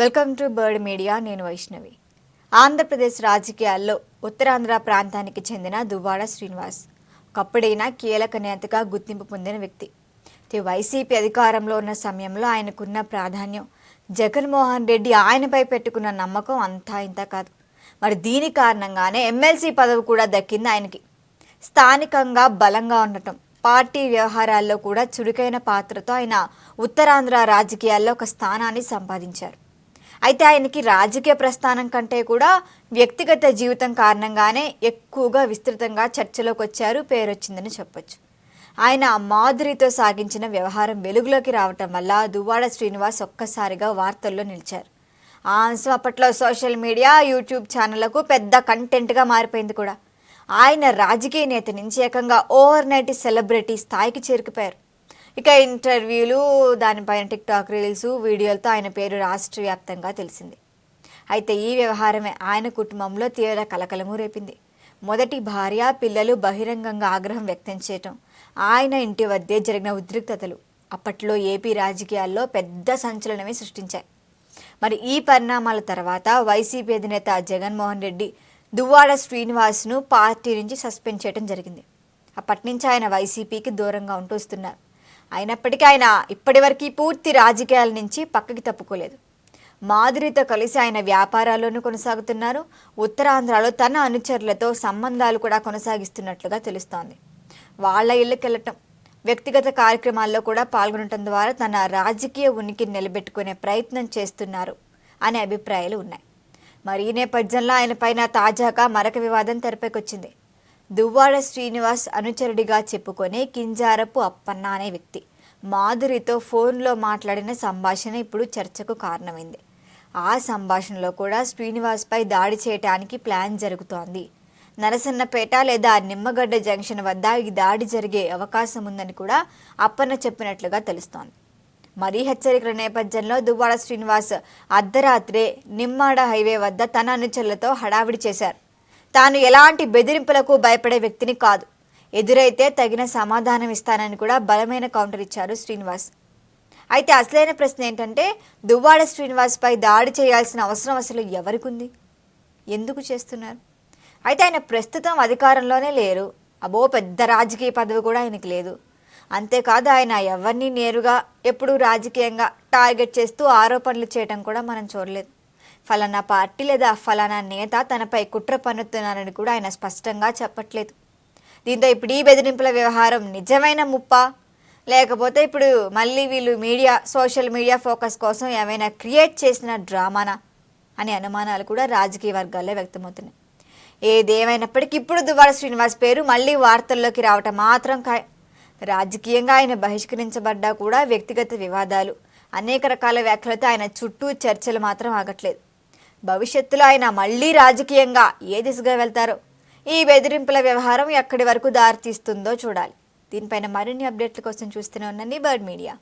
Welcome to bird media నేను వైష్ణవి. ఆంధ్రప్రదేశ్ రాజకీయాల్లో ఉత్తరాంధ్ర ప్రాంతానికి చెందిన దువ్వాడ శ్రీనివాస్ ఒకప్పుడైనా కీలక నేతగా గుర్తింపు పొందిన వ్యక్తి. వైసీపీ అధికారంలో ఉన్న సమయంలో ఆయనకున్న ప్రాధాన్యం జగన్మోహన్ రెడ్డి ఆయనపై పెట్టుకున్న నమ్మకం అంతా ఇంత కాదు. మరి దీని కారణంగానే ఎమ్మెల్సీ పదవి కూడా దక్కింది ఆయనకి. స్థానికంగా బలంగా ఉండటం పార్టీ వ్యవహారాల్లో కూడా చురుకైన పాత్రతో ఆయన ఉత్తరాంధ్ర రాజకీయాల్లో ఒక స్థానాన్ని సంపాదించారు. అయితే ఆయనకి రాజకీయ ప్రస్థానం కంటే కూడా వ్యక్తిగత జీవితం కారణంగానే ఎక్కువగా విస్తృతంగా చర్చలోకి వచ్చారు పేరొచ్చిందని చెప్పొచ్చు. ఆయన మాధురితో సాగించిన వ్యవహారం వెలుగులోకి రావటం వల్ల దువ్వాడ శ్రీనివాస్ ఒక్కసారిగా వార్తల్లో నిలిచారు. ఆ అంశం అప్పట్లో సోషల్ మీడియా యూట్యూబ్ ఛానళ్ళకు పెద్ద కంటెంట్గా మారిపోయింది కూడా. ఆయన రాజకీయ నేత నుంచి ఏకంగా ఓవర్ నైట్ సెలబ్రిటీ స్థాయికి చేరుకుపోయారు. ఇక ఇంటర్వ్యూలు దానిపైన టిక్టాక్ రీల్స్ వీడియోలతో ఆయన పేరు రాష్ట్ర వ్యాప్తంగా తెలిసింది. అయితే ఈ వ్యవహారమే ఆయన కుటుంబంలో తీవ్ర కలకలము రేపింది. మొదటి భార్య పిల్లలు బహిరంగంగా ఆగ్రహం వ్యక్తం చేయటం ఆయన ఇంటి వద్దే జరిగిన ఉద్రిక్తతలు. అప్పట్లో ఏపీ రాజకీయాల్లో పెద్ద సంచలనమే సృష్టించాయి. మరి ఈ పరిణామాల తర్వాత వైసీపీ అధినేత జగన్మోహన్ రెడ్డి దువ్వాడ శ్రీనివాస్ను పార్టీ నుంచి సస్పెండ్ చేయడం జరిగింది. అప్పటి నుంచి ఆయన వైసీపీకి దూరంగా ఉంటూ వస్తున్నారు. అయినప్పటికీ ఆయన ఇప్పటివరకు పూర్తి రాజకీయాల నుంచి పక్కకి తప్పుకోలేదు. మాధురితో కలిసి ఆయన వ్యాపారాల్లోనూ కొనసాగుతున్నారు. ఉత్తరాంధ్రలో తన అనుచరులతో సంబంధాలు కూడా కొనసాగిస్తున్నట్లుగా తెలుస్తోంది. వాళ్ళ ఇళ్ళకెళ్ళటం వ్యక్తిగత కార్యక్రమాల్లో కూడా పాల్గొనటం ద్వారా తన రాజకీయ ఉనికిని నిలబెట్టుకునే ప్రయత్నం చేస్తున్నారు అనే అభిప్రాయాలు ఉన్నాయి. మరి ఈ నేపథ్యంలో ఆయన పైన తాజాగా మరొక వివాదం తెరపైకొచ్చింది. దువ్వాడ శ్రీనివాస్ అనుచరుడిగా చెప్పుకునే కింజారపు అప్పన్న అనే వ్యక్తి. మాధురితో ఫోన్లో మాట్లాడిన సంభాషణ ఇప్పుడు చర్చకు కారణమైంది. ఆ సంభాషణలో కూడా శ్రీనివాస్పై దాడి చేయటానికి ప్లాన్ జరుగుతోంది. నరసన్నపేట లేదా నిమ్మగడ్డ జంక్షన్ వద్ద ఈ దాడి జరిగే అవకాశం ఉందని కూడా అప్పన్న చెప్పినట్లుగా తెలుస్తోంది. మరీ హెచ్చరికల నేపథ్యంలో దువ్వాడ శ్రీనివాస్ అర్ధరాత్రే నిమ్మాడ హైవే వద్ద తన అనుచరులతో హడావిడి చేశారు. తాను ఎలాంటి బెదిరింపులకు భయపడే వ్యక్తిని కాదు. ఎదురైతే తగిన సమాధానం ఇస్తానని కూడా బలమైన కౌంటర్ ఇచ్చారు శ్రీనివాస్. అయితే అసలైన ప్రశ్న ఏంటంటే దువ్వాడ శ్రీనివాస్పై దాడి చేయాల్సిన అవసరం అసలు ఎవరికి ఉంది ఎందుకు చేస్తున్నారు? అయితే ఆయన ప్రస్తుతం అధికారంలోనే లేరు. అబో పెద్ద రాజకీయ పదవి కూడా ఆయనకి లేదు. అంతేకాదు ఆయన ఎవరిని నేరుగా ఎప్పుడూ రాజకీయంగా టార్గెట్ చేస్తూ ఆరోపణలు చేయడం కూడా మనం చూడలేదు. ఫలానా పార్టీ లేదా ఫలానా నేత తనపై కుట్ర పన్నుతున్నారని కూడా ఆయన స్పష్టంగా చెప్పట్లేదు. దీంతో ఇప్పుడు ఈ బెదిరింపుల వ్యవహారం నిజమైన ముప్ప? లేకపోతే ఇప్పుడు మళ్ళీ వీళ్ళు మీడియా సోషల్ మీడియా ఫోకస్ కోసం ఏమైనా క్రియేట్ చేసిన డ్రామానా? అనే అనుమానాలు కూడా రాజకీయ వర్గాల్లో వ్యక్తమవుతున్నాయి. ఏదేమైనప్పటికీ ఇప్పుడు దువ్వాడ శ్రీనివాస్ పేరు మళ్ళీ వార్తల్లోకి రావటం మాత్రం ఖాయం రాజకీయంగా ఆయన బహిష్కరించబడ్డా కూడా వ్యక్తిగత వివాదాలు. అనేక రకాల వ్యాఖ్యలతో ఆయన చుట్టూ చర్చలు మాత్రం ఆగట్లేదు. భవిష్యత్తులో ఆయన మళ్ళీ రాజకీయంగా ఏ దిశగా వెళ్తారో? ఈ బెదిరింపుల వ్యవహారం ఎక్కడి వరకు దారితీస్తుందో చూడాలి. దీనిపైన మరిన్ని అప్డేట్ల కోసం చూస్తూనే ఉండండి బర్డ్ మీడియా.